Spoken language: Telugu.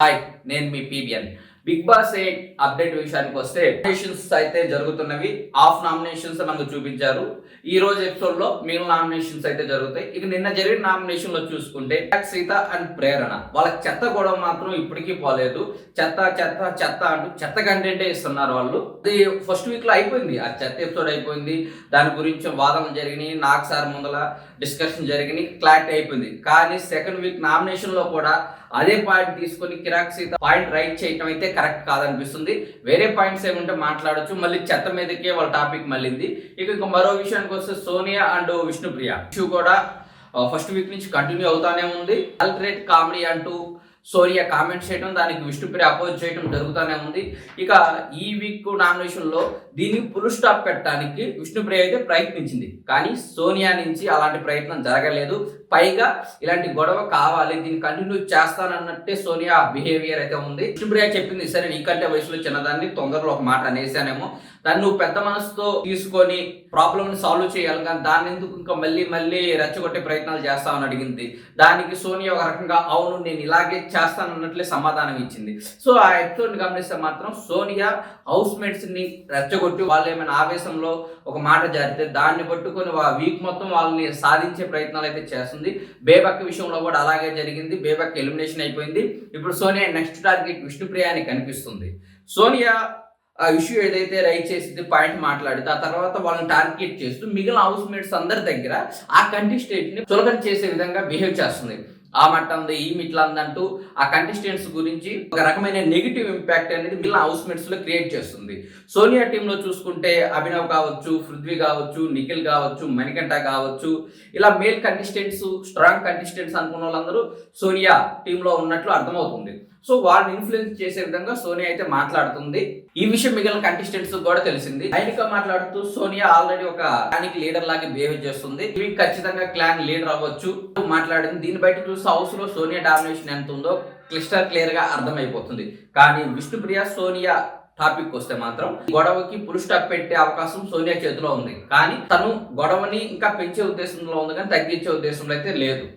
హాయ్ నేను మీ PBN big boss eight update విషయానికి వస్తే నామినేషన్స్ అయితే జరుగుతున్నవి. ఆఫ్ నామినేషన్స్ మనకు చూపించారు. ఈ రోజు ఎపిసోడ్లో మీరు నామినేషన్స్ అయితే జరుగుతాయి. ఇక నిన్న జరిగిన నామినేషన్లో చూసుకుంటే సీత అండ్ ప్రేరణ. వాళ్ళకి చెత్త గొడవ మాత్రం ఇప్పటికీ పోలేదు. చెత్త చెత్త చెత్త అంటూ చెత్త కంటెంటే ఇస్తున్నారు వాళ్ళు. అది ఫస్ట్ వీక్లో అయిపోయింది. ఆ చెత్త ఎపిసోడ్ అయిపోయింది. దాని గురించి వాదనలు జరిగినాయి. నాకు సార్ ముందల డిస్కషన్ జరిగినాయి. క్లారిటీ అయిపోయింది. కానీ సెకండ్ వీక్ నామినేషన్లో కూడా అదే పాయింట్ తీసుకొని కిరాక్ సీత పాయింట్ రైట్ చేయటం అయితే కరెక్ట్ కాదనిపిస్తుంది. వేరే పాయింట్స్ ఏముంటే మాట్లాడొచ్చు. మళ్ళీ చెత్త మీదకే వాళ్ళ టాపిక్ మళ్ళీంది. ఇక ఇంకా మరో విషయానికి వస్తే సోనియా అండ్ విష్ణుప్రియ. ఇష్యూ కూడా ఫస్ట్ వీక్ నుంచి కంటిన్యూ అవుతానే ఉంది. అల్టరేట్ కామెడీ అంటూ సోనియా కామెంట్ చేయడం దానికి విష్ణుప్రియ అపోజ్ చేయడం జరుగుతూనే ఉంది. ఇక ఈ వీక్ నామినేషన్లో దీనికి ఫుల్ స్టాప్ పెట్టడానికి విష్ణుప్రియ అయితే ప్రయత్నించింది. కానీ సోనియా నుంచి అలాంటి ప్రయత్నం జరగలేదు. పైగా ఇలాంటి గొడవ కావాలి దీన్ని కంటిన్యూ చేస్తానన్నట్టే సోనియా బిహేవియర్ అయితే ఉంది. విష్ణుప్రియ చెప్పింది సరే నీకంటే వయసులో చిన్నదాన్ని తొందరలో ఒక మాట అనేసానేమో. దాన్ని నువ్వు పెద్ద మనసుతో తీసుకొని ప్రాబ్లమ్ని సాల్వ్ చేయాలి కానీ దాన్ని ఎందుకు ఇంకా మళ్ళీ మళ్ళీ రెచ్చగొట్టే ప్రయత్నాలు చేస్తామని అడిగింది. దానికి సోనియా ఒక రకంగా అవును నేను ఇలాగే చేస్తానన్నట్లే సమాధానం ఇచ్చింది సో ఆ ఎపిసోడ్ని గమనిస్తే మాత్రం సోనియా హౌస్ మేట్స్ని రెచ్చగొట్టి వాళ్ళు ఏమైనా ఆవేశంలో ఒక మాట జారితే దాన్ని పట్టుకొని వీక్ మొత్తం వాళ్ళని సాధించే ప్రయత్నాలు అయితే చేస్తుంది. బేబక్ విషయంలో కూడా అలాగే జరిగింది. బేబక్ ఎలిమినేషన్ అయిపోయింది. ఇప్పుడు సోనియా నెక్స్ట్ టార్గెట్ విష్ణుప్రియ అని కనిపిస్తుంది. సోనియా ఆ ఇష్యూ ఏదైతే రైట్ చేసింది పాయింట్ మాట్లాడితే ఆ తర్వాత వాళ్ళని టార్గెట్ చేస్తూ మిగిలిన హౌస్ మేట్స్ అందరి దగ్గర ఆ కంటెస్టెంట్ని చులకన చేసే విధంగా బిహేవ్ చేస్తుంది. ఆ మట్టం ఈ మిట్ల అందంటూ ఆ కంటెస్టెంట్స్ గురించి ఒక రకమైన నెగిటివ్ ఇంపాక్ట్ అనేది మిగిలిన హౌస్ మేట్స్లో క్రియేట్ చేస్తుంది. సోనియా టీంలో చూసుకుంటే అభినవ్ కావచ్చు పృథ్వీ కావచ్చు నిఖిల్ కావచ్చు మణికంఠ కావచ్చు ఇలా మేల్ కంటెస్టెంట్స్ స్ట్రాంగ్ కంటెస్టెంట్స్ అనుకున్న వాళ్ళందరూ సోనియా టీంలో ఉన్నట్లు అర్థమవుతుంది. సో వారిని ఇన్ఫ్లుయెన్స్ చేసే విధంగా సోనియా అయితే మాట్లాడుతుంది. ఈ విషయం మిగిలిన కంటెస్టెంట్స్ కూడా తెలిసింది. ఆయనగా మాట్లాడుతూ సోనియా ఆల్రెడీ ఒక క్లానిక్ లీడర్ లాగా బిహేవ్ చేస్తుంది. ఇవి ఖచ్చితంగా క్లాన్ లీడర్ అవ్వచ్చు. మాట్లాడింది. దీన్ని బయట చూస్తే హౌస్లో సోనియా డామినేషన్ ఎంత ఉందో క్లిస్టర్ క్లియర్గా అర్థమైపోతుంది. కానీ విష్ణుప్రియ సోనియా టాపిక్ వస్తే మాత్రం గొడవకి పుల్ స్టాప్ పెట్టే అవకాశం సోనియా చేతిలో ఉంది. కానీ తను గొడవని ఇంకా పెంచే ఉద్దేశంలో ఉంది కానీ తగ్గించే ఉద్దేశంలో అయితే లేదు.